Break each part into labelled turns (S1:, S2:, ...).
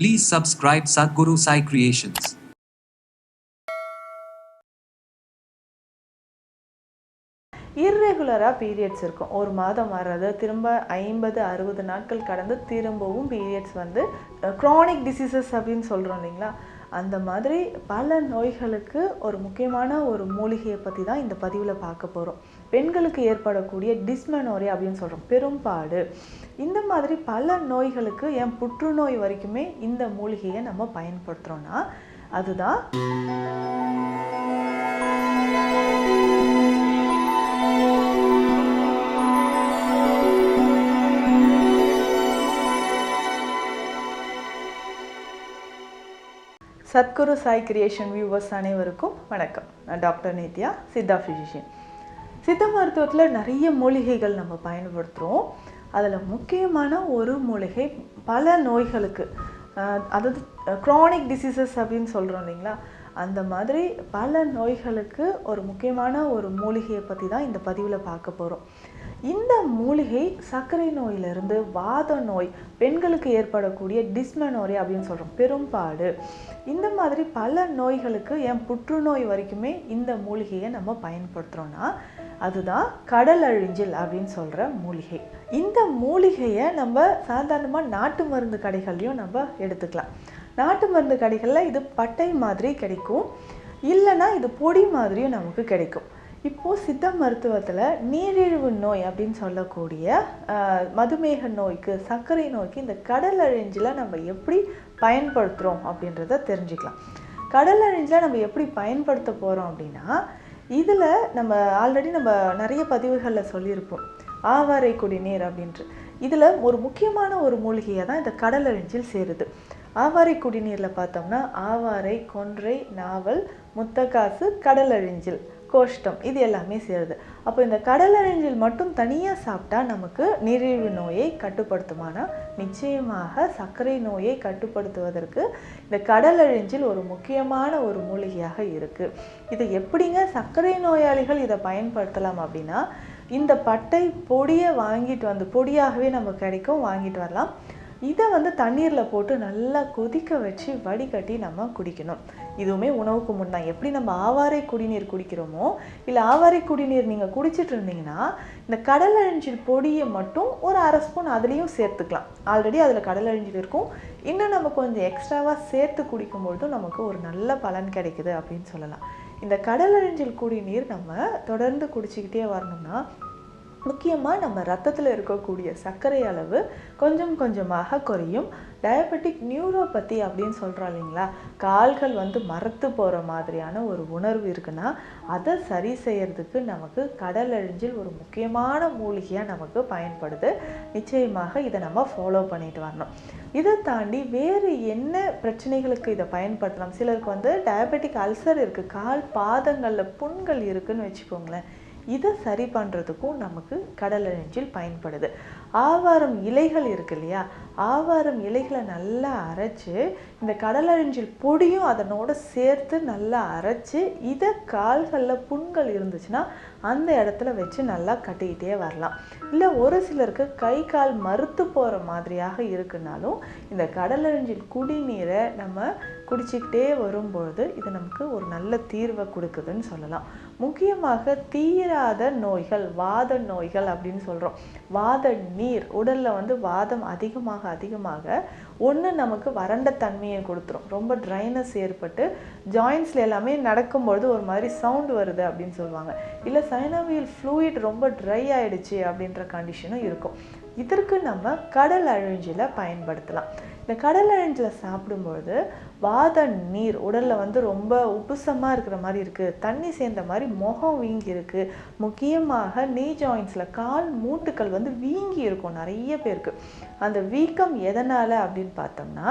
S1: Please subscribe Sadhguru Sai Creations.
S2: இர்ரெகுலராக periods இருக்கும். ஒரு மாதம் வர்றது திரும்ப ஐம்பது அறுபது நாட்கள் கடந்து திரும்பவும் பீரியட்ஸ் வந்து க்ரானிக் டிசீசஸ் அப்படின்னு சொல்கிறோம் இல்லைங்களா? அந்த மாதிரி பல நோய்களுக்கு ஒரு முக்கியமான ஒரு மூலிகையை பற்றி தான் இந்த பதிவில் பார்க்க போகிறோம் பெண்களுக்கு ஏற்படக்கூடிய டிஸ்மெனோரியா அப்படின்னு சொல்கிறோம் பெரும்பாடு. இந்த மாதிரி பல நோய்களுக்கு ஏன் புற்றுநோய் வரைக்குமே இந்த மூலிகையை நம்ம பயன்படுத்துகிறோன்னா அதுதான் சத்குரு சாய் கிரியேஷன் வியூவர்ஸ் அனைவருக்கும் வணக்கம். நான் டாக்டர் நித்யா சித்தா ஃபிசிஷியன் சித்த மருத்துவத்தில் நிறைய மூலிகைகள் நம்ம பயன்படுத்துகிறோம் அதில் முக்கியமான ஒரு மூலிகை பல நோய்களுக்கு அதாவது க்ரானிக் டிசீசஸ் அப்படின்னு சொல்கிறோம் இல்லைங்களா? அந்த மாதிரி பல நோய்களுக்கு ஒரு முக்கியமான ஒரு மூலிகையை பற்றி தான் இந்த பதிவில் பார்க்க போகிறோம் இந்த மூலிகை சர்க்கரை நோயிலிருந்து வாத நோய் பெண்களுக்கு ஏற்படக்கூடிய டிஸ்மனோரி அப்படின்னு சொல்கிறோம் பெரும்பாடு. இந்த மாதிரி பல நோய்களுக்கு ஏன் புற்றுநோய் வரைக்குமே இந்த மூலிகையை நம்ம பயன்படுத்துகிறோன்னா அதுதான் கடல் அழிஞ்சில் அப்படின்னு சொல்கிற மூலிகை. இந்த மூலிகையை நம்ம சாதாரணமாக நாட்டு மருந்து கடைகள்லையும் நம்ம எடுத்துக்கலாம். நாட்டு மருந்து கடைகளில் இது பட்டை மாதிரி கிடைக்கும். இல்லைன்னா இது பொடி மாதிரியும் நமக்கு கிடைக்கும். இப்போது சித்த மருத்துவத்தில் நீரிழிவு நோய் அப்படின்னு சொல்லக்கூடிய ஆஹ், மதுமேக நோய்க்கு சர்க்கரை நோய்க்கு இந்த கடல் அழிஞ்சில் நம்ம எப்படி பயன்படுத்துகிறோம் அப்படின்றத தெரிஞ்சுக்கலாம். கடல் அழிஞ்சில் நம்ம எப்படி பயன்படுத்த போகிறோம் அப்படின்னா இதில் நம்ம ஆல்ரெடி நம்ம நிறைய பதிவுகளில் சொல்லியிருப்போம். ஆவாரை குடிநீர் அப்படின்ட்டு. இதில் ஒரு முக்கியமான ஒரு மூலிகையாக தான் இந்த கடல் அழிஞ்சில் சேருது. ஆவாரை குடிநீரில் பார்த்தோம்னா ஆவாரை கொன்றை நாவல் முத்தக்காசு கடல் அழிஞ்சில். கோஷ்டம் இது எல்லாமே சேருது. அப்போ இந்த கடல் மட்டும் தனியாக சாப்பிட்டா நமக்கு நீரிழிவு நோயை கட்டுப்படுத்துமானா? நிச்சயமாக சர்க்கரை நோயை கட்டுப்படுத்துவதற்கு இந்த கடல் ஒரு முக்கியமான ஒரு மூலிகையாக இருக்குது இது எப்படிங்க சர்க்கரை நோயாளிகள் இதை பயன்படுத்தலாம் அப்படின்னா இந்த பட்டை பொடியை வாங்கிட்டு வந்து பொடியாகவே நமக்கு கிடைக்கும் வாங்கிட்டு வரலாம். இதை வந்து தண்ணீரில் போட்டு நல்லா கொதிக்க வச்சு வடிகட்டி நம்ம குடிக்கணும். இதுவுமே உணவுக்கு முன்னா எப்படி நம்ம ஆவாரை குடிநீர் குடிக்கிறோமோ இல்லை ஆவாரை குடிநீர் நீங்கள் குடிச்சிட்டு இருந்தீங்கன்னா இந்த கடல் பொடியை மட்டும் ஒரு அரை ஸ்பூன் அதுலேயும் சேர்த்துக்கலாம். ஆல்ரெடி அதில் கடல் இருக்கும். இன்னும் நம்ம கொஞ்சம் எக்ஸ்ட்ராவாக சேர்த்து குடிக்கும்பொழுதும் நமக்கு ஒரு நல்ல பலன் கிடைக்குது அப்படின்னு சொல்லலாம். இந்த கடல் அழிஞ்சில் குடிநீர் நம்ம தொடர்ந்து குடிச்சிக்கிட்டே வரணும்னா முக்கியமாக நம்ம ரத்தத்தில் இருக்கக்கூடிய சர்க்கரை அளவு கொஞ்சம் கொஞ்சமாக குறையும். டயபெட்டிக் நியூரோபதி அப்படின்னு சொல்கிறோம் இல்லைங்களா? கால்கள் வந்து மரத்து போகிற மாதிரியான ஒரு உணர்வு இருக்குன்னா அதை சரி செய்கிறதுக்கு நமக்கு கடல் அழிஞ்சில் ஒரு முக்கியமான மூலிகையாக நமக்கு பயன்படுது. நிச்சயமாக இதை நம்ம ஃபாலோ பண்ணிட்டு வரணும். இதை தாண்டி வேறு என்ன பிரச்சனைகளுக்கு இதை பயன்படுத்தலாம்? சிலருக்கு வந்து டயபெட்டிக் அல்சர் இருக்குது கால் பாதங்களில் புண்கள் இருக்குதுன்னு வச்சுக்கோங்களேன். இதை சரி பண்ணுறதுக்கும் நமக்கு கடல் பயன்படுது. ஆவாரம் இலைகள் இருக்கு இல்லையா? ஆவாரம் இலைகளை நல்லா அரைச்சு இந்த கடல் பொடியும் அதனோட சேர்த்து நல்லா அரைச்சு இதை கால்களில் புண்கள் இருந்துச்சுன்னா அந்த இடத்துல வச்சு நல்லா கட்டிக்கிட்டே வரலாம். இல்லை ஒரு சிலருக்கு கை கால் மறுத்து போகிற மாதிரியாக இருக்குனாலும் இந்த கடல் குடிநீரை நம்ம குடிச்சிக்கிட்டே வரும்பொழுது இது நமக்கு ஒரு நல்ல தீர்வை கொடுக்குதுன்னு சொல்லலாம். முக்கியமாக தீராத நோய்கள் வாத நோய்கள் அப்படின்னு சொல்கிறோம் வாத நீர் உடலில் வந்து வாதம் அதிகமாக அதிகமாக ஒன்று நமக்கு வறண்ட தன்மையை கொடுத்துரும். ரொம்ப ட்ரைனஸ் ஏற்பட்டு ஜாயின்ஸில் எல்லாமே நடக்கும்பொழுது ஒரு மாதிரி சவுண்ட் வருது அப்படின்னு சொல்லுவாங்க. இல்லை சைனாவியல் ஃப்ளூயிட் ரொம்ப ட்ரை ஆகிடுச்சு அப்படின்ற கண்டிஷனும் இருக்கும். இதற்கு நம்ம கடல் அழிஞ்சில பயன்படுத்தலாம். இந்த கடல் அழிஞ்சில் சாப்பிடும்பொழுது வாத நீர் உடலில் வந்து ரொம்ப உப்புசமாக இருக்கிற மாதிரி இருக்குது தண்ணி சேர்ந்த மாதிரி முகம் வீங்கி இருக்குது முக்கியமாக நீ ஜாயின்ஸில் கால் மூட்டுக்கள் வந்து வீங்கி இருக்கும் நிறைய பேருக்கு. அந்த வீக்கம் எதனால் அப்படின்னு பார்த்தோம்னா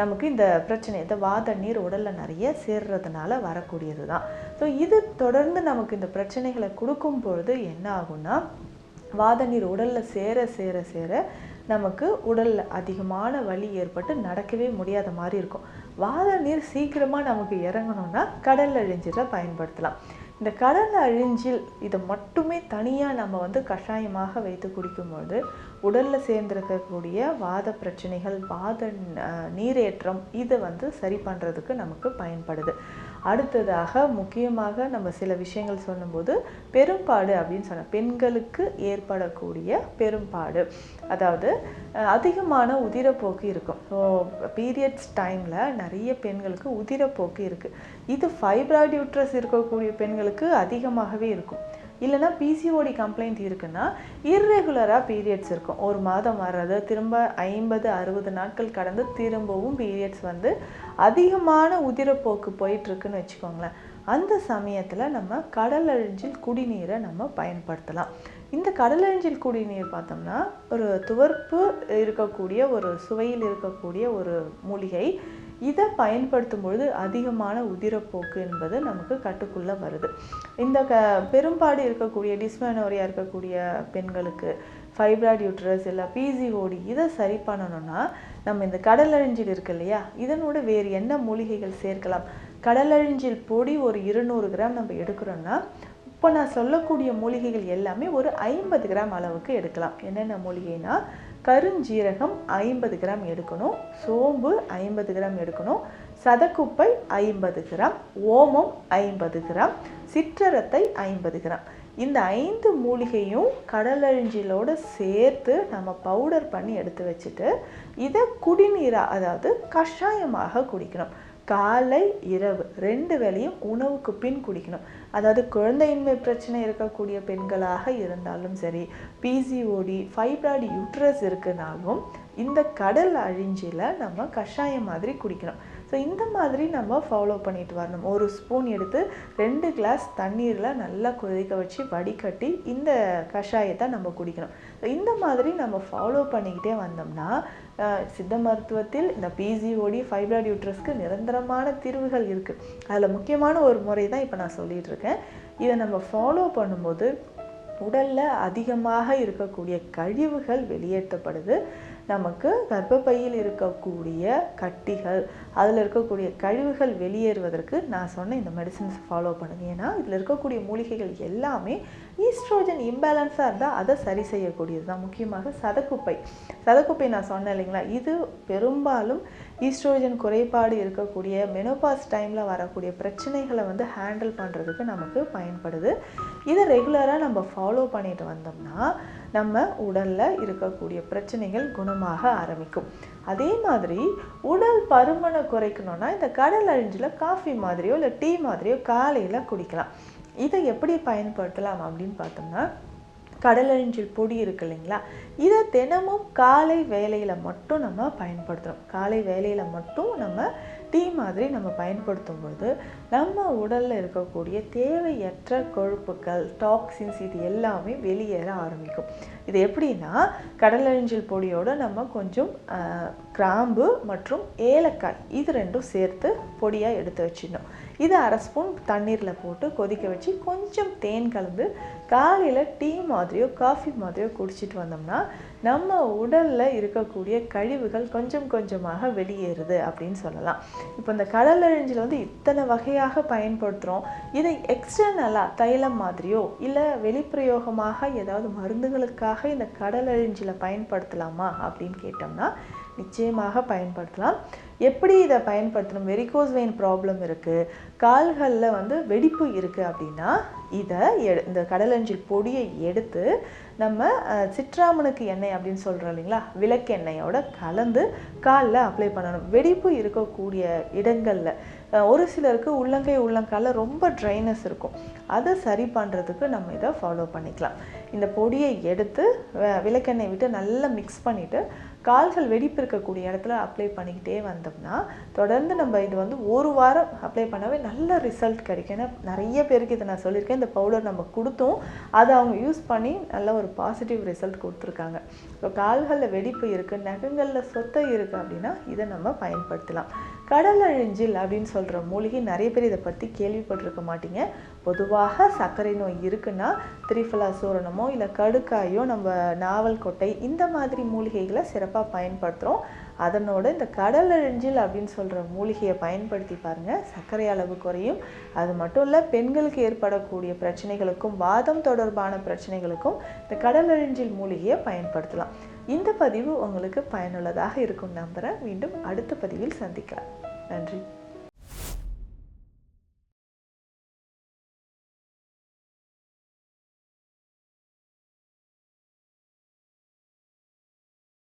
S2: நமக்கு இந்த பிரச்சனை இந்த வாத நீர் உடலில் நிறைய சேர்றதுனால வரக்கூடியது தான் ஸோ இது தொடர்ந்து நமக்கு இந்த பிரச்சனைகளை கொடுக்கும் பொழுது என்ன ஆகும்னா வாத நீர் உடலில் சேர சேர சேர நமக்கு உடலில் அதிகமான வலி ஏற்பட்டு நடக்கவே முடியாத மாதிரி இருக்கும். வாத நீர் சீக்கிரமாக நமக்கு இறங்கணும்னா கடல் அழிஞ்சில பயன்படுத்தலாம். இந்த கடல் அழிஞ்சில் இதை மட்டுமே தனியாக நம்ம வந்து கஷாயமாக வைத்து குடிக்கும்பொழுது உடலில் சேர்ந்திருக்கக்கூடிய வாத பிரச்சனைகள் வாத நீரேற்றம் இதை வந்து சரி பண்ணுறதுக்கு நமக்கு பயன்படுது. அடுத்ததாக முக்கியமாக நம்ம சில விஷயங்கள் சொல்லும்போது பெரும்பாடு அப்படின்னு சொன்ன பெண்களுக்கு ஏற்படக்கூடிய பெரும்பாடு. அதாவது அதிகமான உதிரப்போக்கு இருக்கும். ஸோ பீரியட்ஸ் டைமில் நிறைய பெண்களுக்கு உதிரப்போக்கு இருக்குது இது ஃபைப்ராய்டு யூட்ரஸ் இருக்கக்கூடிய பெண்களுக்கு அதிகமாகவே இருக்கும். இல்லைன்னா பிசிஓடி கம்ப்ளைண்ட் இருக்குன்னா இர்ரெகுலராக பீரியட்ஸ் இருக்கும். ஒரு மாதம் வர்றது திரும்ப ஐம்பது அறுபது நாட்கள் கடந்து திரும்பவும் பீரியட்ஸ் வந்து அதிகமான உதிரப்போக்கு போயிட்டுருக்குன்னு வச்சுக்கோங்களேன். அந்த சமயத்தில் நம்ம கடல் அழிஞ்சில் குடிநீரை நம்ம பயன்படுத்தலாம். இந்த கடலஞ்சில் குடிநீர் பார்த்தோம்னா ஒரு துவர்ப்பு இருக்கக்கூடிய ஒரு சுவையில் இருக்கக்கூடிய ஒரு மூலிகை. இதை பயன்படுத்தும் பொழுது அதிகமான உதிரப்போக்கு என்பது நமக்கு கட்டுக்குள்ளே வருது. இந்த க பெரும்பாடு இருக்கக்கூடிய டிஸ்மெனோரியா இருக்கக்கூடிய பெண்களுக்கு ஃபைப்ராய்டு யூட்ரஸ் இல்லை பிசிஓடி இதை சரி பண்ணணும்னா நம்ம இந்த கடலழிஞ்சில் இருக்கு இல்லையா இதனோட வேறு என்ன மூலிகைகள் சேர்க்கலாம்? கடலழிஞ்சில் பொடி ஒரு இருநூறு கிராம் நம்ம எடுக்கிறோம்னா இப்போ நான் சொல்லக்கூடிய மூலிகைகள் எல்லாமே ஒரு ஐம்பது கிராம் அளவுக்கு எடுக்கலாம். என்னென்ன மூலிகைனா கருஞ்சீரகம் ஐம்பது கிராம் எடுக்கணும் சோம்பு ஐம்பது கிராம் எடுக்கணும் சதக்குப்பை ஐம்பது கிராம் ஓமம் ஐம்பது கிராம் சிற்றரத்தை ஐம்பது கிராம். இந்த ஐந்து மூலிகையும் கடலழிஞ்சிலோடு சேர்த்து நம்ம பவுடர் பண்ணி எடுத்து வச்சுட்டு இதை குடிநீராக அதாவது கஷாயமாக குடிக்கணும். காலை இரவு ரெண்டு வேளையும் உணவுக்கு பின் குடிக்கணும். அதாவது குழந்தையின்மை பிரச்சனை இருக்கக்கூடிய பெண்களாக இருந்தாலும் சரி பிசிஓடி ஃபைப்ராய்டு யூட்ரஸ் இருக்குனாலும் இந்த கடல் அழிஞ்சியில் நம்ம கஷாயம் மாதிரி குடிக்கணும். ஸோ இந்த மாதிரி நம்ம ஃபாலோ பண்ணிட்டு வரணும். ஒரு ஸ்பூன் எடுத்து ரெண்டு கிளாஸ் தண்ணீரில் நல்லா கொதிக்க வச்சு வடிகட்டி இந்த கஷாயத்தை நம்ம குடிக்கணும். ஸோ இந்த மாதிரி நம்ம ஃபாலோ பண்ணிக்கிட்டே வந்தோம்னா சித்த மருத்துவத்தில் இந்த பிசிஓடி ஃபைப்ராய்டு யூட்ரஸ்க்கு நிரந்தரமான தீர்வுகள் இருக்குது அதில் முக்கியமான ஒரு முறை தான் இப்போ நான் சொல்லிட்டு இருக்கேன். இதை நம்ம ஃபாலோ பண்ணும்போது உடலில் அதிகமாக இருக்கக்கூடிய கழிவுகள் வெளியேற்றப்படுது. நமக்கு கர்ப்பப்பையில் இருக்கக்கூடிய கட்டிகள் அதில் இருக்கக்கூடிய கழிவுகள் வெளியேறுவதற்கு நான் சொன்ன இந்த மெடிசன்ஸ் ஃபாலோ பண்ணுங்கள் ஏன்னா இதில் இருக்கக்கூடிய மூலிகைகள் எல்லாமே ஈஸ்ட்ரோஜன் இம்பேலன்ஸாக இருந்தால் அதை சரி செய்யக்கூடியது தான். முக்கியமாக சதக்குப்பை. சதக்குப்பை நான் சொன்னேன் இல்லைங்களா? இது பெரும்பாலும் ஈஸ்ட்ரோஜன் குறைபாடு இருக்கக்கூடிய மெனோபாஸ் டைமில் வரக்கூடிய பிரச்சனைகளை வந்து ஹேண்டில் பண்ணுறதுக்கு நமக்கு பயன்படுது. இதை ரெகுலராக நம்ம ஃபாலோ பண்ணிட்டு வந்தோம்னா நம்ம உடலில் இருக்கக்கூடிய பிரச்சனைகள் குணமாக ஆரம்பிக்கும். அதே மாதிரி உடல் பருமனை குறைக்கணும்னா இந்த கடல் அழிஞ்சில் காஃபி மாதிரியோ இல்லை டீ மாதிரியோ காலையில் குடிக்கலாம். இதை எப்படி பயன்படுத்தலாம் அப்படின்னு பார்த்தோம்னா கடலஞ்சில் பொடி இருக்கு இல்லைங்களா? இதை தினமும் காலை வேலையில் மட்டும் நம்ம பயன்படுத்துகிறோம் காலை வேலையில் மட்டும் நம்ம டீ மாதிரி நம்ம பயன்படுத்தும் பொழுது நம்ம உடலில் இருக்கக்கூடிய தேவையற்ற கொழுப்புகள் டாக்ஸின்ஸ் இது எல்லாமே வெளியேற ஆரம்பிக்கும். இது எப்படின்னா கடலஞ்சில் பொடியோடு நம்ம கொஞ்சம் கிராம்பு மற்றும் ஏலக்காய் இது ரெண்டும் சேர்த்து பொடியாக எடுத்து வச்சிடணும். இது அரை ஸ்பூன் தண்ணீரில் போட்டு கொதிக்க வச்சு கொஞ்சம் தேன் கலந்து காலையில் டீ மாதிரியோ காஃபி மாதிரியோ குடிச்சிட்டு வந்தோம்னா நம்ம உடலில் இருக்கக்கூடிய கழிவுகள் கொஞ்சம் கொஞ்சமாக வெளியேறுது அப்படின்னு சொல்லலாம். இப்போ இந்த கடலழிஞ்சில் வந்து இத்தனை வகையாக பயன்படுத்துகிறோம் இதை எக்ஸ்டர்னலாக தைலம் மாதிரியோ இல்லை வெளிப்பிரயோகமாக ஏதாவது மருந்துகளுக்காக இந்த கடலழிஞ்சில் பயன்படுத்தலாமா அப்படின்னு கேட்டோம்னா நிச்சயமாக பயன்படுத்தலாம். எப்படி இதை பயன்படுத்தணும்? வெரிகோஸ் வெயின் ப்ராப்ளம் இருக்குது கால்களில் வந்து வெடிப்பு இருக்குது அப்படின்னா இதை எ இந்த கடலஞ்சில் பொடியை எடுத்து நம்ம சிற்றாமனுக்கு எண்ணெய் அப்படின்னு சொல்கிறோம் இல்லைங்களா? விளக்கெண்ணெயோட கலந்து காலில் அப்ளை பண்ணணும். வெடிப்பு இருக்கக்கூடிய இடங்களில் ஒரு சிலருக்கு உள்ளங்கை உள்ளங்காலில் ரொம்ப ட்ரைனஸ் இருக்கும். அதை சரி பண்ணுறதுக்கு நம்ம இதை ஃபாலோ பண்ணிக்கலாம். இந்த பொடியை எடுத்து விளக்கெண்ணெய் விட்டு நல்லா மிக்ஸ் பண்ணிவிட்டு கால்கள் வெடிப்பு இருக்கக்கூடிய இடத்துல அப்ளை பண்ணிக்கிட்டே வந்தோம்னா தொடர்ந்து நம்ம இது வந்து ஒரு வாரம் அப்ளை பண்ணவே நல்ல ரிசல்ட் கிடைக்கும். ஏன்னா நிறைய பேருக்கு இதை நான் சொல்லியிருக்கேன். இந்த பவுடர் நம்ம கொடுத்தோம். அதை அவங்க யூஸ் பண்ணி நல்ல ஒரு பாசிட்டிவ் ரிசல்ட் கொடுத்துருக்காங்க. இப்போ கால்களில் வெடிப்பு இருக்குது நகங்களில் சொத்தை இருக்குது அப்படின்னா இதை நம்ம பயன்படுத்தலாம். கடல் அழிஞ்சில் அப்படின்னு சொல்கிற மூலிகை நிறைய பேர் இதை பற்றி கேள்விப்பட்டிருக்க மாட்டீங்க. பொதுவாக சர்க்கரை நோய் இருக்குன்னா திரிஃபலா சூரணமோ இல்லை கடுக்காயோ நம்ம நாவல் கொட்டை இந்த மாதிரி மூலிகைகளை சிறப்பாக பயன்படுத்துகிறோம் அதனோட இந்த கடல் அழிஞ்சில் அப்படின்னு சொல்கிற மூலிகையை பயன்படுத்தி பாருங்கள் சர்க்கரை அளவு குறையும். அது மட்டும் இல்லை பெண்களுக்கு ஏற்படக்கூடிய பிரச்சனைகளுக்கும் வாதம் தொடர்பான பிரச்சனைகளுக்கும் இந்த கடல் அழிஞ்சில் மூலிகையை பயன்படுத்தலாம். இந்த பதிவு உங்களுக்கு பயனுள்ளதாக இருக்கும் நம்புகிறேன் மீண்டும் அடுத்த பதிவில் சந்திக்கலாம். நன்றி.